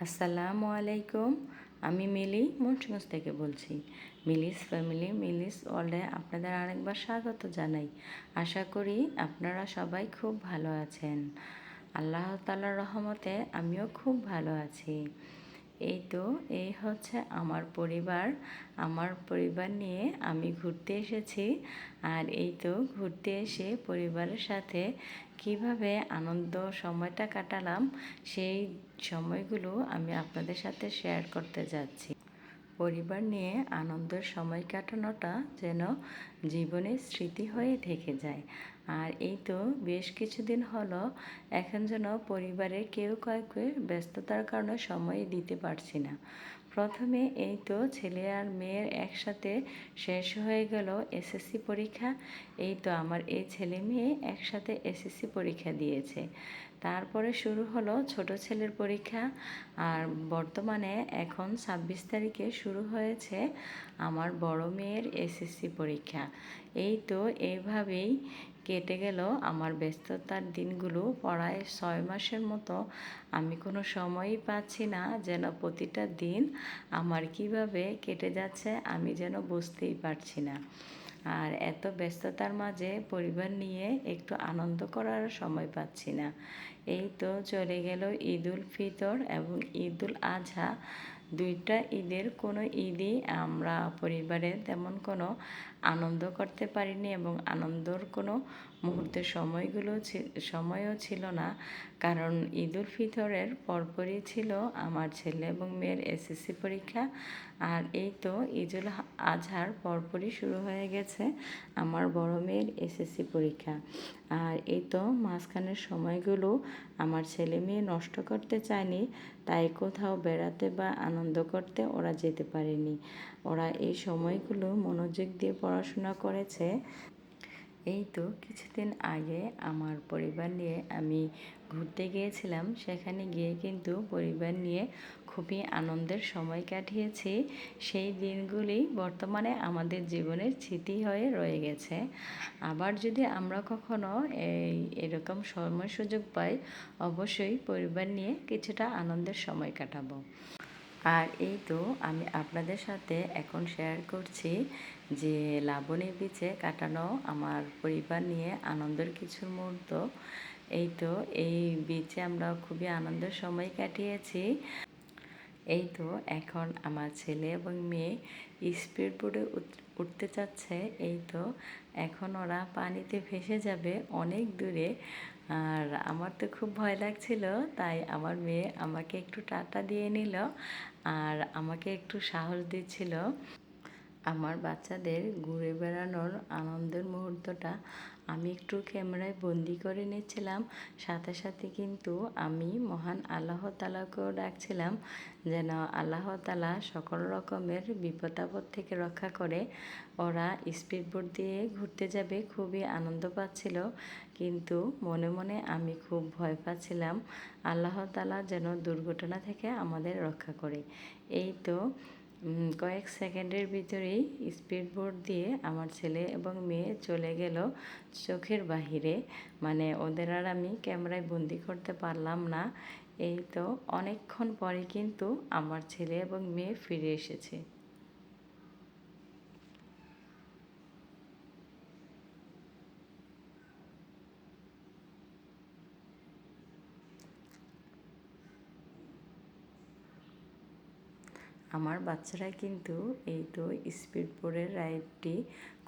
আসসালামু আলাইকুম। আমি মিলি মুন্সিগঞ্জ থেকে বলছি। মিলিস ফ্যামিলি, মিলিস ওয়ার্ল্ডে আপনাদের আরেকবার স্বাগত জানাই। আশা করি আপনারা সবাই খুব ভালো আছেন। আল্লাহ তালার রহমতে আমিও খুব ভালো আছি। এই তো, এই হচ্ছে আমার পরিবার। আমার পরিবার নিয়ে আমি ঘুরতে এসেছি। আর এই তো, ঘুরতে এসে পরিবারের সাথে কীভাবে আনন্দ সময়টা কাটালাম, সেই সময়গুলো আমি আপনাদের সাথে শেয়ার করতে যাচ্ছি। পরিবার নিয়ে আনন্দের সময় কাটানোটা যেন জীবনের স্মৃতি হয়ে থেকে যায়। আর এই তো বেশ কিছুদিন হলো, এখন যেন পরিবারের কেউ কয়েককে ব্যস্ততার কারণে সময় দিতে পারছি না। প্রথমে এই তো ছেলে আর মেয়ের একসাথে শেষ হয়ে গেল এসএসসি পরীক্ষা। এই তো আমার এই ছেলে মেয়ে একসাথে এসএসসি পরীক্ষা দিয়েছে। তারপরে শুরু হলো ছোট ছেলের পরীক্ষা। আর বর্তমানে এখন ছাব্বিশ তারিখে শুরু হয়েছে আমার বড় মেয়ের এসএসসি পরীক্ষা। এই তো এইভাবেই কেটে গেল আমার ব্যস্ততার দিনগুলো। পড়ায় ছয় মাসের মতো আমি কোনো সময়ই পাচ্ছি না যেন প্রতিটা দিন আমার কীভাবে কেটে যাচ্ছে আমি যেন বুঝতেই পারছি না। আর এত ব্যস্ততার মাঝে পরিবার নিয়ে একটু আনন্দ করার সময় পাচ্ছি না। এই তো চলে গেল ঈদুল ফিতর এবং ঈদুল আজহা। দুইটা ঈদের কোনো ঈদই আমরা পরিবারে তেমন কোনো আনন্দ করতে পারিনি এবং আনন্দর কোনো মুহূর্তের সময়গুলো সময়ও ছিল না। কারণ ঈদ উল ফিতরের পরপরই ছিল আমার ছেলে এবং মেয়ের এসএসসি পরীক্ষা। আর এই তো ঈদুল আজহার পরপরই শুরু হয়ে গেছে আমার বড় মেয়ের এসএসসি পরীক্ষা। আর এই তো মাঝখানের সময়গুলো আমার ছেলে মেয়ে নষ্ট করতে চায়নি, তাই কোথাও বেড়াতে বা আনন্দ করতে ওরা যেতে পারেনি। ওরা এই সময়গুলো মনোযোগ দিয়ে পড়াশোনা করেছে। এই তো কিছুদিন আগে আমার পরিবার নিয়ে আমি ঘুরতে গিয়েছিলাম। সেখানে গিয়ে কিন্তু পরিবার নিয়ে খুবই আনন্দের সময় কাটিয়েছি। সেই দিনগুলি বর্তমানে আমাদের জীবনের স্মৃতি হয়ে রয়ে গেছে। আবার যদি আমরা কখনো এই এরকম সময় সুযোগ পাই, অবশ্যই পরিবার নিয়ে কিছুটা আনন্দের সময় কাটাবো। আর এই তো আমি আপনাদের সাথে এখন শেয়ার করছি যে লাবণী বিচে কাটানো আমার পরিবার নিয়ে আনন্দের কিছু মুহূর্ত। এই তো এই বিচে আমরা খুবই আনন্দের সময় কাটিয়েছি। এই তো এখন আমার ছেলে এবং মেয়ে স্পিড বোর্ডে উঠতে চাচ্ছে। এই তো এখন ওরা পানিতে ভেসে যাবে অনেক দূরে। আর আমার তো খুব ভয় লাগছিল, তাই আমার মেয়ে আমাকে একটু টাটা দিয়ে নিল। আর আমাকে একটু সাহস দিচ্ছিল আমার বাচ্চাদের ঘুরে বেড়ানোর আনন্দের মুহূর্তটা আমি একটু ক্যামেরায় বন্দি করে নিচ্ছিলাম। সাথে সাথে কিন্তু আমি মহান আল্লাহ তালাকেও ডাকছিলাম যেন আল্লাহ তালা সকল রকমের বিপদ আপদ থেকে রক্ষা করে। ওরা স্পিড বোট দিয়ে ঘুরতে যাবে, খুবই আনন্দ পাচ্ছিল। কিন্তু মনে মনে আমি খুব ভয় পাচ্ছিলাম, আল্লাহ তালা যেন দুর্ঘটনা থেকে আমাদের রক্ষা করে। এই তো কয়েক সেকেন্ডের ভিতরেই স্পিড বোর্ড দিয়ে আমার ছেলে এবং মেয়ে চলে গেল চোখের বাহিরে। মানে ওদের আর আমি ক্যামেরায় বন্দি করতে পারলাম না। এই তো অনেকক্ষণ পরে কিন্তু আমার ছেলে এবং মেয়ে ফিরে এসেছে। আমার বাচ্চারা কিন্তু এই তো স্পিড বোর্ডের রাইডটি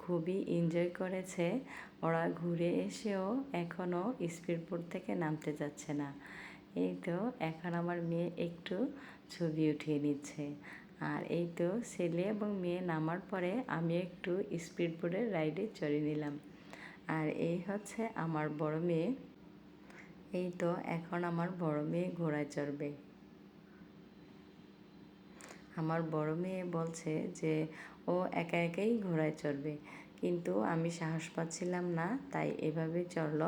খুবই এনজয় করেছে। ওরা ঘুরে এসেও এখনও স্পিড বোর্ড থেকে নামতে যাচ্ছে না। এই তো এখন আমার মেয়ে একটু ছবি উঠিয়ে নিচ্ছে। আর এই তো ছেলে এবং মেয়ে নামার পরে আমি একটু স্পিড বোর্ডের রাইডে চড়ে নিলাম। আর এই হচ্ছে আমার বড় মেয়ে। এই তো এখন আমার বড় মেয়ে ঘোড়ায় চড়বে। আমার বড় মেয়ে বলছে যে, ও একা একাই ঘোড়ায় চড়বে। কিন্তু আমি সাহস পাচ্ছিলাম না, তাই এভাবে চড়ল।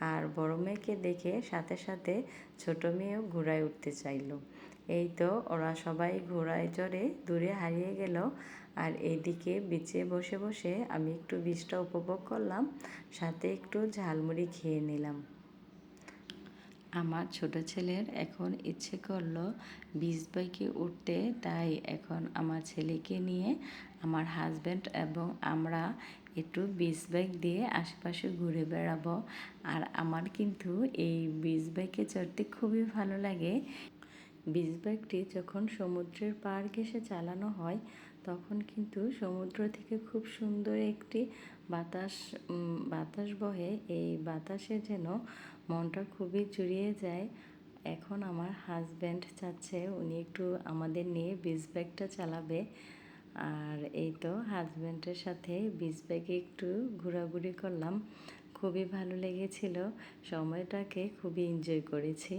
আর বড় মেয়েকে দেখে সাথে সাথে ছোট মেয়েও ঘোড়ায় উঠতে চাইল। এই তো ওরা সবাই ঘোড়ায় চড়ে দূরে হারিয়ে গেল। আর এইদিকে বিচে বসে বসে আমি একটু বিষটা উপভোগ করলাম, সাথে একটু ঝালমুড়ি খেয়ে নিলাম। আমার ছোট ছেলের এখন ইচ্ছে করল বিচ বাইকে উঠতে, তাই এখন আমার ছেলেকে নিয়ে আমার হাজব্যান্ড এবং আমরা একটু বিচ বাইক দিয়ে আশেপাশে ঘুরে বেড়াবো। আর আমার কিন্তু এই বিচ বাইকে চড়তে খুবই ভালো লাগে। বিচ বাইকটি যখন সমুদ্রের পাড় ঘেসে চালানো হয়, তখন কিন্তু সমুদ্র থেকে খুব সুন্দর একটি বাতাস বাতাস বহে। এই বাতাসে যেন মনটা খুবই জুড়িয়ে যায়। এখন আমার হাজব্যান্ড চাচ্ছে উনি একটু আমাদের নিয়ে বিচ ব্যাগটা চালাবে। আর এই তো হাজব্যান্ডের সাথে বিচ ব্যাগে একটু ঘোরাঘুরি করলাম। খুবই ভালো লেগেছিল। সময়টাকে খুবই এনজয় করেছি।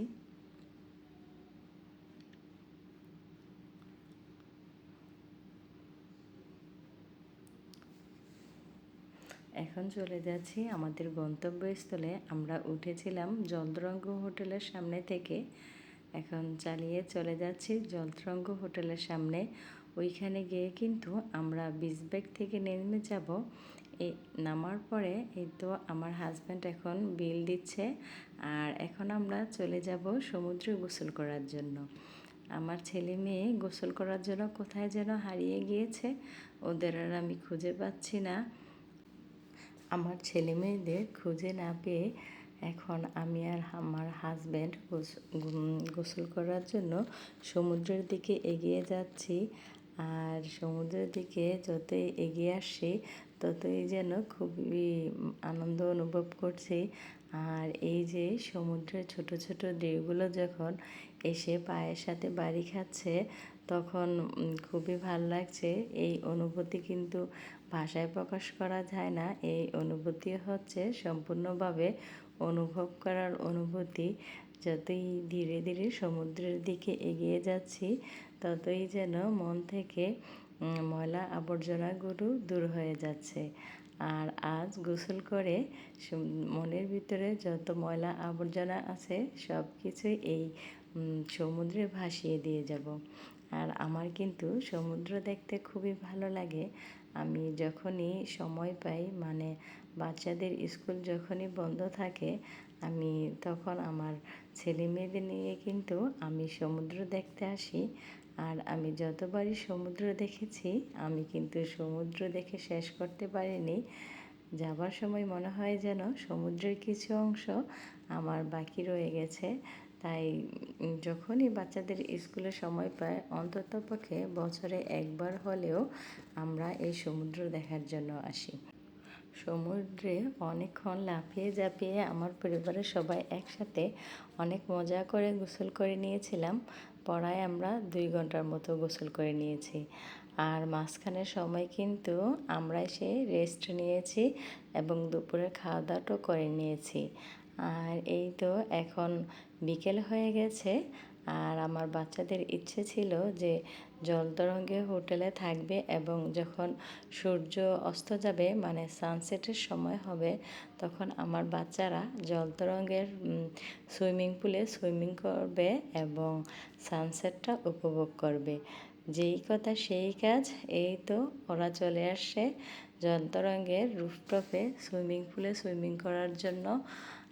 এখন চলে যাচ্ছি আমাদের গন্তব্যস্থলে। আমরা উঠেছিলাম জলদরঙ্গ হোটেলের সামনে থেকে। এখন চালিয়ে চলে যাচ্ছি জলতরঙ্গ হোটেলের সামনে। ওইখানে গিয়ে কিন্তু আমরা বিচ থেকে নেমে যাব। এই নামার পরে এই তো আমার হাজব্যান্ড এখন বিল দিচ্ছে। আর এখন আমরা চলে যাব সমুদ্রে গোসল করার জন্য। আমার ছেলে মেয়ে গোসল করার জন্য কোথায় যেন হারিয়ে গিয়েছে। ওদের আর আমি খুঁজে পাচ্ছি না। আমার ছেলে মেয়েদের খুঁজে না পেয়ে এখন আমি আর আমার হাজব্যান্ড গোসল করার জন্য সমুদ্রের দিকে এগিয়ে যাচ্ছি। আর সমুদ্রের দিকে যতই এগিয়ে আসছি, ততই যেন খুবই আনন্দ অনুভব করছি। আর এই যে সমুদ্রের ছোট ছোট ঢেউগুলো যখন এসে পায়ের সাথে বাড়ি খাচ্ছে তখন খুবই ভালো লাগছে। এই অনুভূতি কিন্তু ভাষায় প্রকাশ করা যায় না। এই অনুভূতি হচ্ছে সম্পূর্ণভাবে অনুভব করার অনুভূতি। যতই ধীরে ধীরে সমুদ্রের দিকে এগিয়ে যাচ্ছি, ততই যেন মন থেকে ময়লা আবর্জনাগুলো দূর হয়ে যাচ্ছে। আর আজ গোসল করে মনের ভিতরে যত ময়লা আবর্জনা আছে সব কিছুই এই সমুদ্রে ভাসিয়ে দিয়ে যাব। আর আমার কিন্তু সমুদ্র দেখতে খুবই ভালো লাগে। আমি যখনই সময় পাই মানে বাচ্চাদের স্কুল যখনই বন্ধ থাকে, আমি তখন আমার ছেলে মেয়েদের নিয়ে কিন্তু আমি সমুদ্র দেখতে আসি। আর আমি যতবারই সমুদ্র দেখেছি, আমি কিন্তু সমুদ্র দেখে শেষ করতে পারিনি। যাবার সময় মনে হয় যেন সমুদ্রের কিছু অংশ আমার বাকি রয়ে গেছে। তাই যখনই বাচ্চাদের স্কুলে সময় পায় অন্তত পক্ষে বছরে একবার হলেও আমরা এই সমুদ্র দেখার জন্য আসি। সমুদ্রে অনেকক্ষণ লাফিয়ে ঝাঁপিয়ে আমার পরিবারের সবাই একসাথে অনেক মজা করে গোসল করে নিয়েছিলাম। পড়ায় আমরা দুই ঘণ্টার মতো গোসল করে নিয়েছি। আর মাঝখানের সময় কিন্তু আমরা এসে রেস্ট নিয়েছি এবং দুপুরে খাওয়া দাওয়াটাও করে নিয়েছি। আর এই তো এখন বিকেল হয়ে গেছে। আর আমার বাচ্চাদের ইচ্ছে ছিল যে জলতরঙ্গে হোটেলে থাকবে এবং যখন সূর্য অস্ত যাবে মানে সানসেটের সময় হবে, তখন আমার বাচ্চারা জলতরঙ্গের সুইমিং পুলে সুইমিং করবে এবং সানসেটটা উপভোগ করবে। যেই কথা সেই কাজ, এই তো ওরা চলে আসছে জলতরঙ্গের রুফটপে সুইমিং পুলে সুইমিং করার জন্য।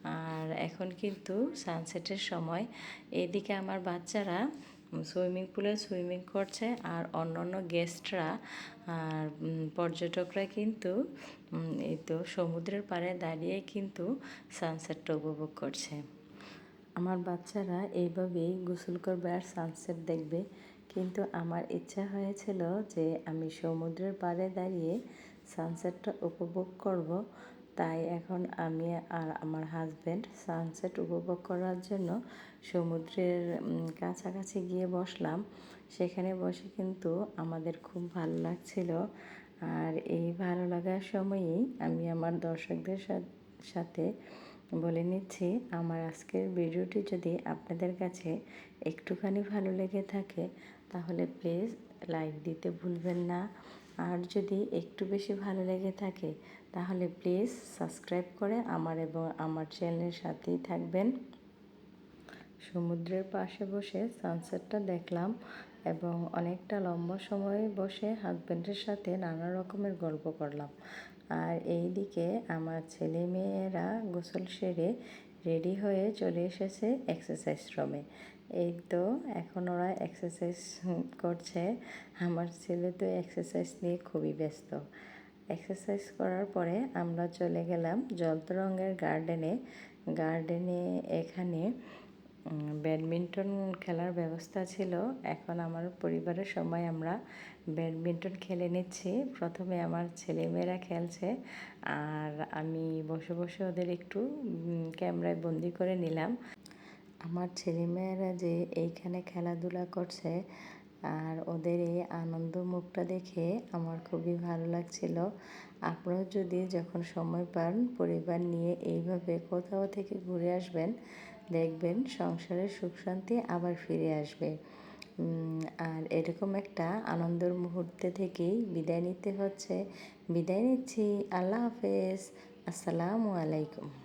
আর এখন কিন্তু সানসেটের সময় এদিকে আমার বাচ্চারা সুইমিং পুলে সুইমিং করছে আর অন্য অন্য গেস্টরা আর পর্যটকরা কিন্তু এই তো সমুদ্রের পাড়ে দাঁড়িয়ে কিন্তু সানসেটটা উপভোগ করছে। আমার বাচ্চারা এইভাবেই গোসল করবে আর সানসেট দেখবে। কিন্তু আমার ইচ্ছা হয়েছিল যে আমি সমুদ্রের পাড়ে দাঁড়িয়ে সানসেটটা উপভোগ করব। তাই এখন আমি আর আমার হাজব্যান্ড সানসেট উপভোগ করার জন্য সমুদ্রের কাছাকাছি গিয়ে বসলাম। সেখানে বসে কিন্তু আমাদের খুব ভালো লাগছিল। আর এই ভালো লাগার সময়ই আমি আমার দর্শকদের সাথে বলে নিচ্ছি, আমার আজকের ভিডিওটি যদি আপনাদের কাছে একটুখানি ভালো লেগে থাকে, তাহলে প্লিজ লাইক দিতে ভুলবেন না। আর যদি একটু বেশি ভালো লেগে থাকে, তাহলে প্লিজ সাবস্ক্রাইব করে আমার এবং আমার চ্যানেলের সাথেই থাকবেন। সমুদ্রের পাশে বসে সানসেটটা দেখলাম এবং অনেকটা লম্বা সময় বসে হাজব্যান্ডের সাথে নানা রকমের গল্প করলাম। আর এই দিকে আমার ছেলে মেয়েরা গোসল সেরে রেডি হয়ে চলে এসেছে এক্সারসাইজ রুমে এই তো, এখন ওরা এক্সারসাইজ করছে। আমার ছেলে তো এক্সারসাইজ নিয়ে খুবই ব্যস্ত। এক্সারসাইজ করার পরে আমরা চলে গেলাম জলতরঙ্গের গার্ডেনে গার্ডেনে এখানে ব্যাডমিন্টন খেলার ব্যবস্থা ছিল। এখন আমার পরিবারের সময় আমরা ব্যাডমিন্টন খেলে নিচ্ছি। প্রথমে আমার ছেলেমেয়েরা খেলছে আর আমি বসে বসে ওদের একটু ক্যামেরায় বন্দি করে নিলাম। আমার ছেলেমেয়েরা যে এইখানে খেলাধুলা করছে আর ওদের এই আনন্দ মুখটা দেখে আমার খুবই ভালো লাগছিল। আপনারাও যদি যখন সময় পান পরিবার নিয়ে এইভাবে কোথাও থেকে ঘুরে আসবেন, দেখবেন সংসারের সুখ শান্তি আবার ফিরে আসবে। আর এরকম একটা আনন্দের মুহূর্তে থেকেই বিদায় নিতে হচ্ছে। বিদায় নিচ্ছি। আল্লাহ হাফেজ। আসসালামু আলাইকুম।